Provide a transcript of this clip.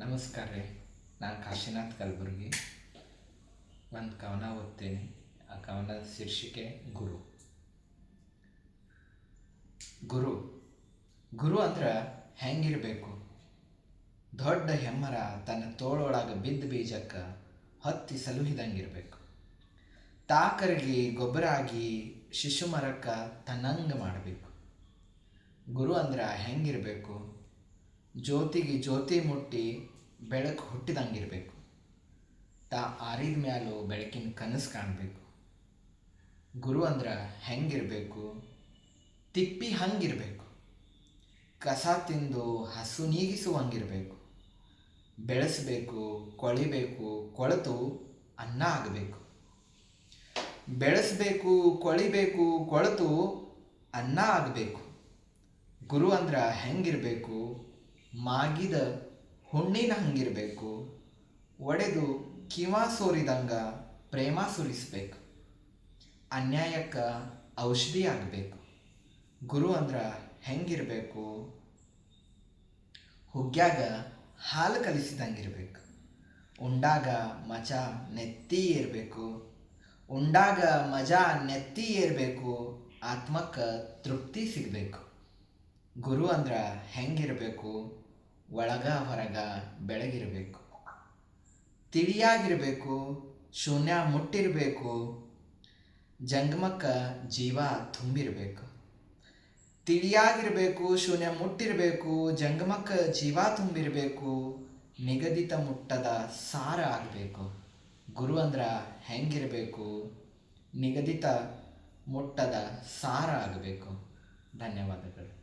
ನಮಸ್ಕಾರ ರೀ. ನಾನು ಕಾಶಿನಾಥ್ ಕಲಬುರ್ಗಿ. ಒಂದು ಕವನ ಓದ್ತೀನಿ. ಆ ಕವನದ ಶೀರ್ಷಿಕೆ ಗುರು. ಗುರು. ಗುರು ಅಂದ್ರೆ ಹೆಂಗಿರಬೇಕು? ದೊಡ್ಡ ಹೆಮ್ಮರ ತನ್ನ ತೋಳೊಳಗೆ ಬಿದ್ದ ಬೀಜಕ್ಕೆ ಹತ್ತಿ ಸಲುಹಿದಂಗಿರಬೇಕು. ತಾಕರಿಗೆ ಗೊಬ್ಬರ ಆಗಿ ಶಿಶು ಮರಕ್ಕೆ ತನ್ನಂಗೆ ಮಾಡಬೇಕು. ಗುರು ಅಂದ್ರೆ ಹೆಂಗಿರಬೇಕು? ಜ್ಯೋತಿಗೆ ಜ್ಯೋತಿ ಮುಟ್ಟಿ ಬೆಳಕು ಹುಟ್ಟಿದಂಗಿರಬೇಕು. ತಾ ಆರಿದ ಮ್ಯಾಲೂ ಬೆಳಕಿನ ಕನಸು ಕಾಣಬೇಕು. ಗುರು ಅಂದ್ರೆ ಹೆಂಗಿರಬೇಕು? ತಿಪ್ಪಿ ಹಂಗಿರಬೇಕು. ಕಸ ತಿಂದು ಹಸು ನೀಗಿಸುವಂಗಿರಬೇಕು. ಬೆಳೆಸಬೇಕು, ಕೊಳಿಬೇಕು, ಕೊಳೆತು ಅನ್ನ ಆಗಬೇಕು. ಬೆಳೆಸಬೇಕು, ಕೊಳಿಬೇಕು, ಕೊಳೆತು ಅನ್ನ ಆಗಬೇಕು. ಗುರು ಅಂದ್ರೆ ಹೆಂಗಿರಬೇಕು? ಮಾಗಿದ ಹುಣ್ಣಿನ ಹಂಗಿರಬೇಕು, ಒಡೆದು ಕಿವ ಸೋರಿದಂಗ ಪ್ರೇಮ ಸುರಿಸ್ಬೇಕು. ಅನ್ಯಾಯಕ್ಕೆ ಔಷಧಿ ಆಗಬೇಕು. ಗುರು ಅಂದ್ರೆ ಹೆಂಗಿರಬೇಕು? ಹುಗ್ಗ್ಯಾಗ ಹಾಲು ಕಲಿಸಿದಂಗಿರ್ಬೇಕು. ಉಂಡಾಗ ಮಜ ನೆತ್ತಿ ಇರಬೇಕು ಉಂಡಾಗ ಮಜಾ ನೆತ್ತಿ ಇರಬೇಕು ಆತ್ಮಕ್ಕೆ ತೃಪ್ತಿ ಸಿಗಬೇಕು. ಗುರು ಅಂದ್ರೆ ಹೆಂಗಿರಬೇಕು? ಒಳಗ ಹೊರಗ ಬೆಳಗಿರಬೇಕು. ತಿಳಿಯಾಗಿರಬೇಕು, ಶೂನ್ಯ ಮುಟ್ಟಿರಬೇಕು, ಜಂಗಮಕ್ಕ ಜೀವ ತುಂಬಿರಬೇಕು. ತಿಳಿಯಾಗಿರಬೇಕು, ಶೂನ್ಯ ಮುಟ್ಟಿರಬೇಕು, ಜಂಗಮಕ್ಕ ಜೀವ ತುಂಬಿರಬೇಕು, ನಿಗದಿತ ಮುಟ್ಟದ ಸಾರ ಆಗಬೇಕು. ಗುರು ಅಂದ್ರೆ ಹೆಂಗಿರಬೇಕು, ನಿಗದಿತ ಮುಟ್ಟದ ಸಾರ ಆಗಬೇಕು. ಧನ್ಯವಾದಗಳು.